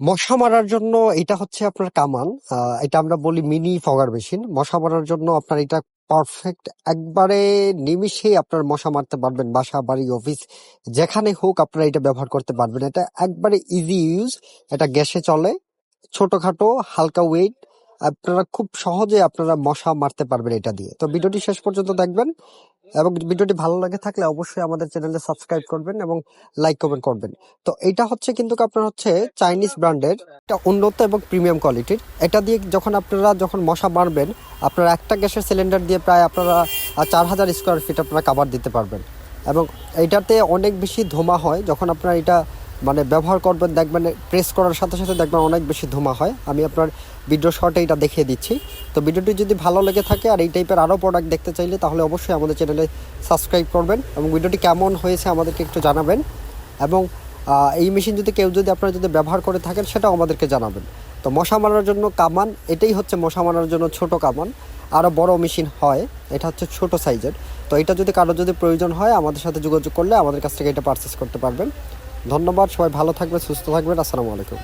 মশা মারার জন্য এটা হচ্ছে আপনার কামান এটা আমরা বলি মিনি ফগার মেশিন। মশা মারার জন্য আপনার এটা পারফেক্ট একবারে নিমিষেই আপনার মশা মারতে পারবেন বাসা, বাড়ি অফিস যেখানে হোক আপনারা এটা ব্যবহার করতে পারবেন। এটা একবারে ইজি ইউজ এটা গ্যাসে চলে, ছোটখাটো, হালকা ওয়েট আপনারা খুব সহজে আপনারা মশা মারতে পারবেন এটা দিয়ে। তো ভিডিওটি শেষ পর্যন্ত দেখবেন এবং ভিডিওটি ভালো লাগে থাকলে অবশ্যই আমাদের চ্যানেলে সাবস্ক্রাইব করবেন এবং লাইক কমেন্ট করবেন। তো এটা হচ্ছে কিন্তু আপনার হচ্ছে চাইনিজ ব্র্যান্ডের এটা উন্নত এবং প্রিমিয়াম কোয়ালিটির। এটা দিয়ে যখন আপনারা যখন মশা মারবেন, আপনারা একটা গ্যাসের সিলিন্ডার দিয়ে প্রায় আপনারা চার হাজার স্কোয়ার ফিট আপনারা কাভার দিতে পারবেন। এবং এইটাতে অনেক বেশি ধোঁয়া হয় যখন আপনারা এটা মানে ব্যবহার করবেন, দেখবেন প্রেস করার সাথে সাথে দেখবেন অনেক বেশি ধোঁয়া হয়। আমি আপনার ভিডিও শর্টে এটা দেখিয়ে দিচ্ছি। তো ভিডিওটি যদি ভালো লেগে থাকে আর এই টাইপের আরও প্রোডাক্ট দেখতে চাইলে, তাহলে অবশ্যই আমাদের চ্যানেলে সাবস্ক্রাইব করবেন এবং ভিডিওটি কেমন হয়েছে আমাদেরকে একটু জানাবেন। এবং এই মেশিন যদি কেউ যদি আপনারা যদি ব্যবহার করে থাকেন, সেটাও আমাদেরকে জানাবেন। তো মশা মারার জন্য কামান, এটাই হচ্ছে মশা মারার জন্য ছোট কামান। আরও বড় মেশিন হয়, এটা হচ্ছে ছোট সাইজের তো এটা যদি কারও যদি প্রয়োজন হয়, আমাদের সাথে যোগাযোগ করলে আমাদের কাছ থেকে এটা পারচেস করতে পারবেন। ধন্যবাদ সবাই ভালো থাকবে সুস্থ থাকবেন আসসালামু আলাইকুম।